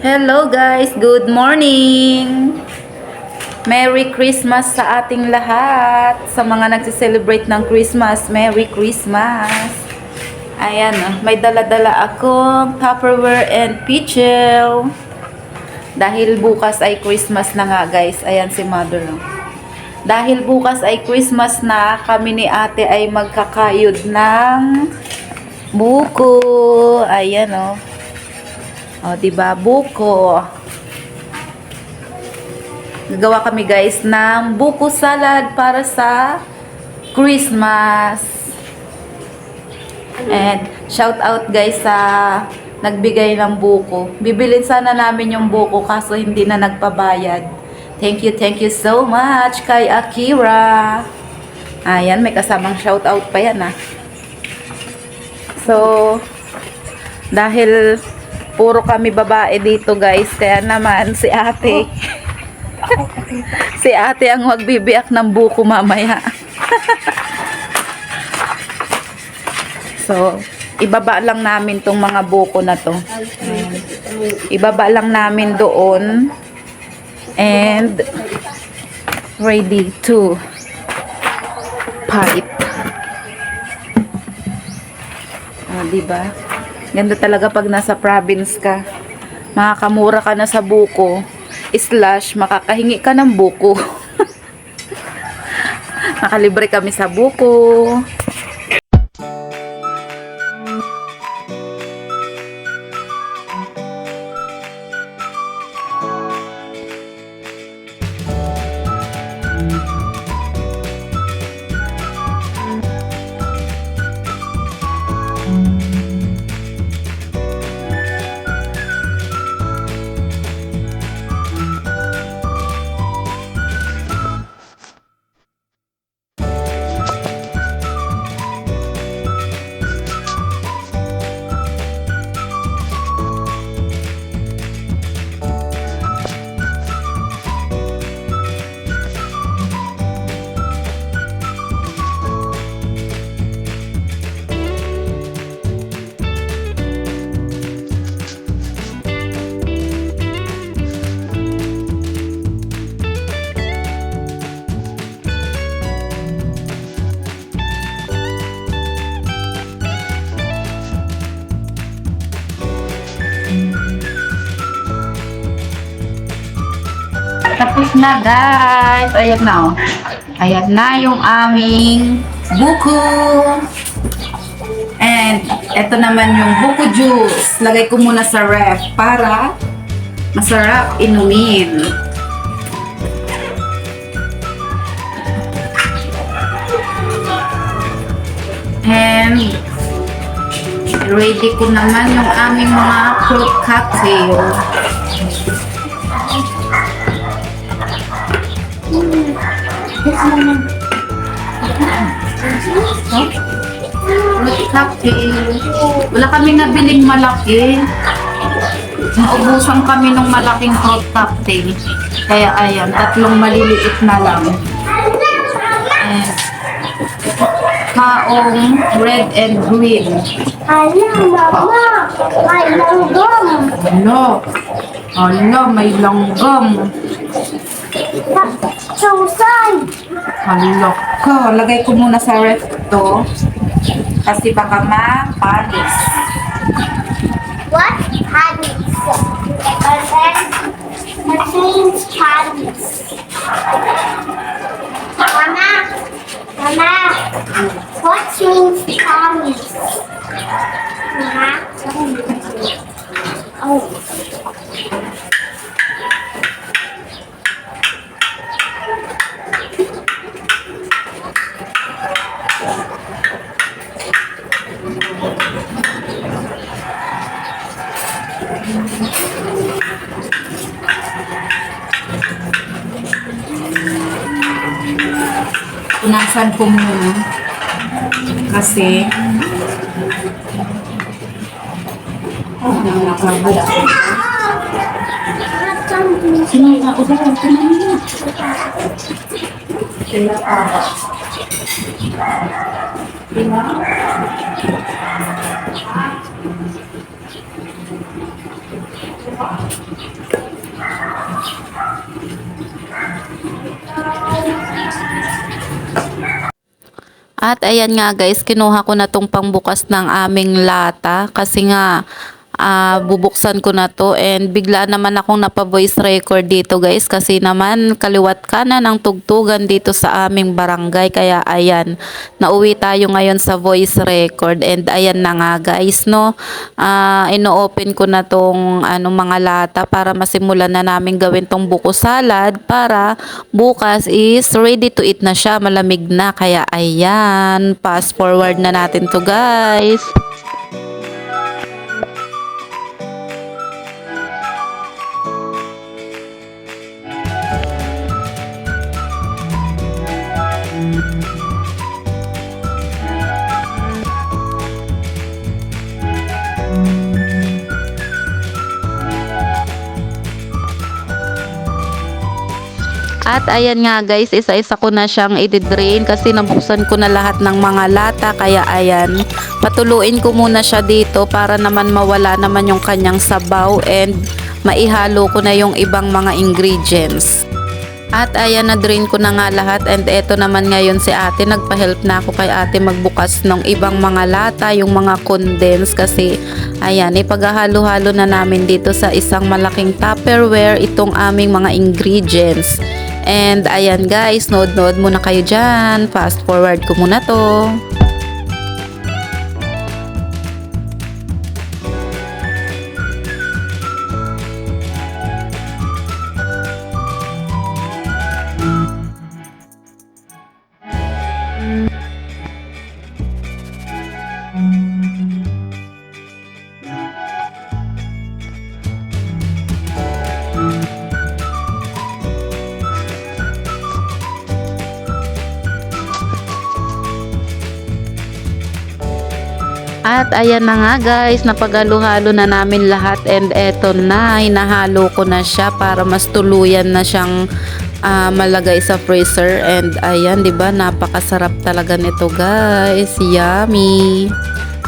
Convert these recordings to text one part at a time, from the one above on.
Hello guys, good morning! Merry Christmas sa ating lahat. Sa mga nagse-celebrate ng Christmas, Merry Christmas! Ayan, ah, may dala-dala akong Tupperware and Pichel. Dahil bukas ay Christmas na nga guys. Ayan si Mother. oh. Dahil bukas ay Christmas na, kami ni ate ay magkakayod ng buko. Ayan oh. O, diba? Buko. Gagawa kami guys ng buko salad para sa Christmas. And shout out guys sa nagbigay ng buko. Bibilin sana namin yung buko kaso hindi na nagpabayad. Thank you, thank you so much kay Akira. Ayan, may kasamang shout out pa yan ah. So, dahil puro kami babae dito guys, kaya naman si ate. si ate ang magbibiyak ng buko mamaya. so, ibaba lang namin tong mga buko na to. Ayan. Ibaba lang namin doon. And ready to pipe. Ah, di ba? Ganda talaga pag nasa province ka. Makakamura ka na sa buko. Slash, makakahingi ka ng buko. Nakalibre kami sa buko. Tapos na guys. Ayan na oh. Ayan na yung aming buko. And ito naman yung buko juice. Lagay ko muna sa ref para masarap inumin. And ready ko naman yung aming mga fruit cocktail. Cocktail. Wala kami nabiling malaki. Naubusan kami ng malaking fruit cocktail. Kaya ayan, tatlong maliliit na lang. Kaong red and green. Ayun, mama. May langgam. Ano? Ala, may langgam. Susay. Hala ka. Lagay ko muna sa ref to. Kasi baka mapanis. What? Hadis. And then, that means hadis. Mama. Mama. What means promise? Mama. Oh. Punasan ko muna. Kasi nakakabot. Sino na? O, dahil ko na nila. Sila At ayan nga guys, kinuha ko na tong pangbukas ng aming lata kasi nga ah, bubuksan ko na to and bigla naman akong napa-voice record dito guys kasi naman kaliwat kanan ang tugtugan dito sa aming barangay. Kaya ayan nauwi tayo ngayon sa voice record and ayan na nga guys no? Ah, ino-open ko na tong ano mga lata para masimulan na namin gawin tong buko salad para bukas is ready to eat na siya. Malamig na kaya ayan fast forward na natin to guys At ayan nga guys, isa-isa ko na siyang i-drain kasi nabuksan ko na lahat ng mga lata kaya ayan, patuluin ko muna siya dito para naman mawala naman yung kanyang sabaw and maihalo ko na yung ibang mga ingredients. At ayan, na-drain ko na nga lahat and eto naman ngayon si ate, nagpa-help na ako kay ate magbukas ng ibang mga lata, yung mga condense kasi ayan, ipaghahalo-halo na namin dito sa isang malaking tupperware itong aming mga ingredients. And ayan guys, nood-nood muna kayo dyan. Fast forward ko muna to. At ayan na nga guys, napagalo-halo na namin lahat and eto na, hinahalo ko na siya para mas tuluyan na siyang ah, malagay sa freezer and ayan, 'di ba? Napakasarap talaga nito, guys. Yummy.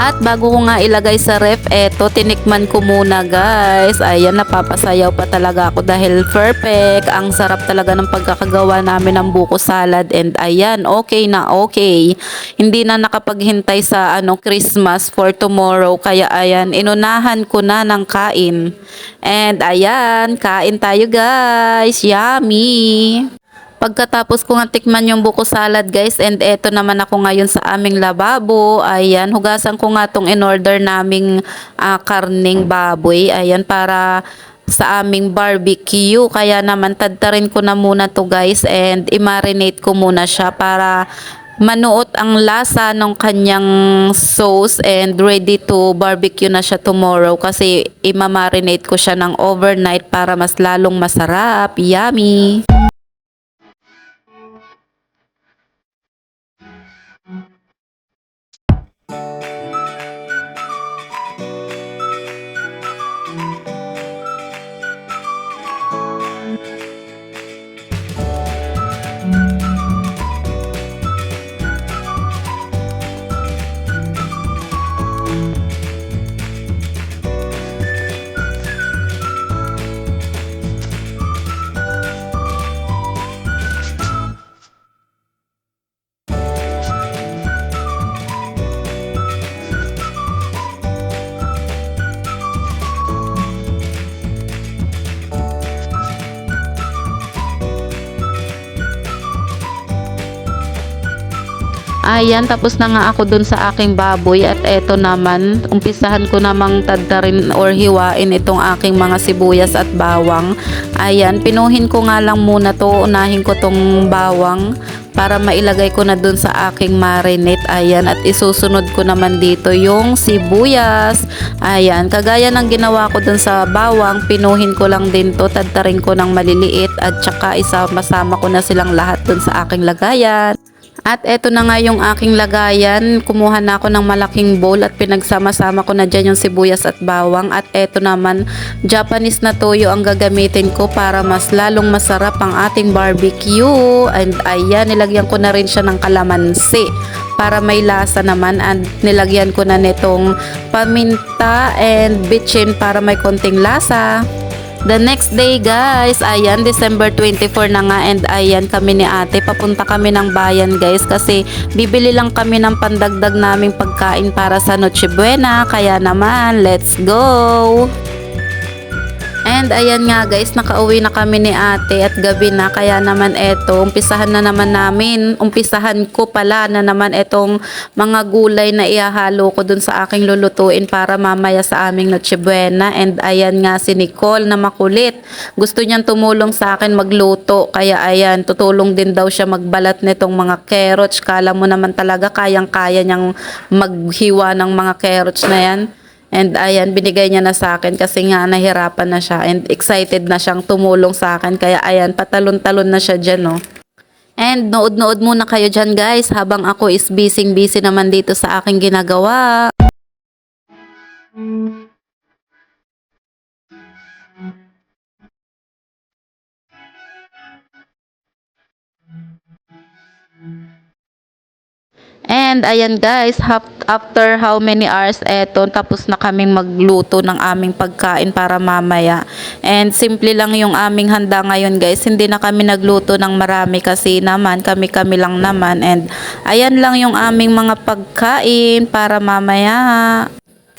At bago ko nga ilagay sa ref, eto, tinikman ko muna guys. Ayan, napapasayaw pa talaga ako dahil perfect. Ang sarap talaga ng pagkakagawa namin ng buko salad. And ayan, okay na okay. Hindi na nakapaghintay sa ano Christmas for tomorrow. Kaya ayan, inunahan ko na ng kain. And ayan, kain tayo guys. Yummy! Pagkatapos ko nga tikman yung buko salad guys and eto naman ako ngayon sa aming lababo. Ayan, hugasan ko nga tong in-order naming ah, karning baboy. Ayan, para sa aming barbecue. Kaya naman tadtarin ko na muna to guys and i-marinate ko muna siya para manuot ang lasa ng kanyang sauce and ready to barbecue na siya tomorrow kasi imamarinate ko siya ng overnight para mas lalong masarap. Yummy! Ayan, tapos na nga ako dun sa aking baboy at eto naman, umpisahan ko namang tadtarin or hiwain itong aking mga sibuyas at bawang. Ayan, pinuhin ko nga lang muna to, unahin ko tong bawang para mailagay ko na dun sa aking marinate. Ayan, at isusunod ko naman dito yung sibuyas. Ayan, kagaya ng ginawa ko dun sa bawang, pinuhin ko lang din to, tadtarin ko ng maliliit at tsaka isama-sama ko na silang lahat dun sa aking lagayan. At eto na nga yung aking lagayan. Kumuha na ako ng malaking bowl at pinagsama-sama ko na dyan yung sibuyas at bawang. At eto naman, Japanese na toyo ang gagamitin ko para mas lalong masarap ang ating barbecue. And ayan, nilagyan ko na rin siya ng kalamansi para may lasa naman. And nilagyan ko na nitong paminta and bitchin para may konting lasa. The next day guys, ayan, December 24 na nga and ayan kami ni ate. Papunta kami ng bayan guys kasi bibili lang kami ng pandagdag naming pagkain para sa Noche Buena. Kaya naman, let's go! And ayan nga guys, nakauwi na kami ni ate at gabi na. Kaya naman eto, umpisahan na naman namin. Umpisahan ko pala na naman etong mga gulay na ihahalo ko dun sa aking lulutuin para mamaya sa aming Noche Buena. And ayan nga si Nicole na makulit. Gusto niyang tumulong sa akin magluto. Kaya ayan, tutulong din daw siya magbalat nitong mga carrots. Kala mo naman talaga kayang-kaya niyang maghiwa ng mga carrots na yan. And ayan, binigay niya na sa akin kasi nga nahirapan na siya and excited na siyang tumulong sa akin. Kaya ayan, patalon-talon na siya dyan, no. And nood-nood muna kayo dyan guys habang ako is busy-busy naman dito sa aking ginagawa. And ayan guys, after how many hours eto, tapos na kaming magluto ng aming pagkain para mamaya. And simple lang yung aming handa ngayon guys. Hindi na kami nagluto ng marami kasi naman kami-kami lang naman. And ayan lang yung aming mga pagkain para mamaya.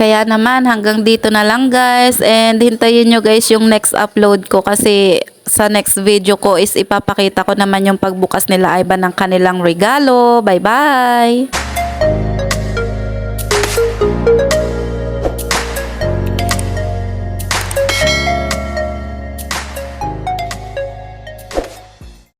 Kaya naman hanggang dito na lang guys and hintayin nyo guys yung next upload ko kasi sa next video ko is ipapakita ko naman yung pagbukas nila Ivan ng kanilang regalo. Bye bye!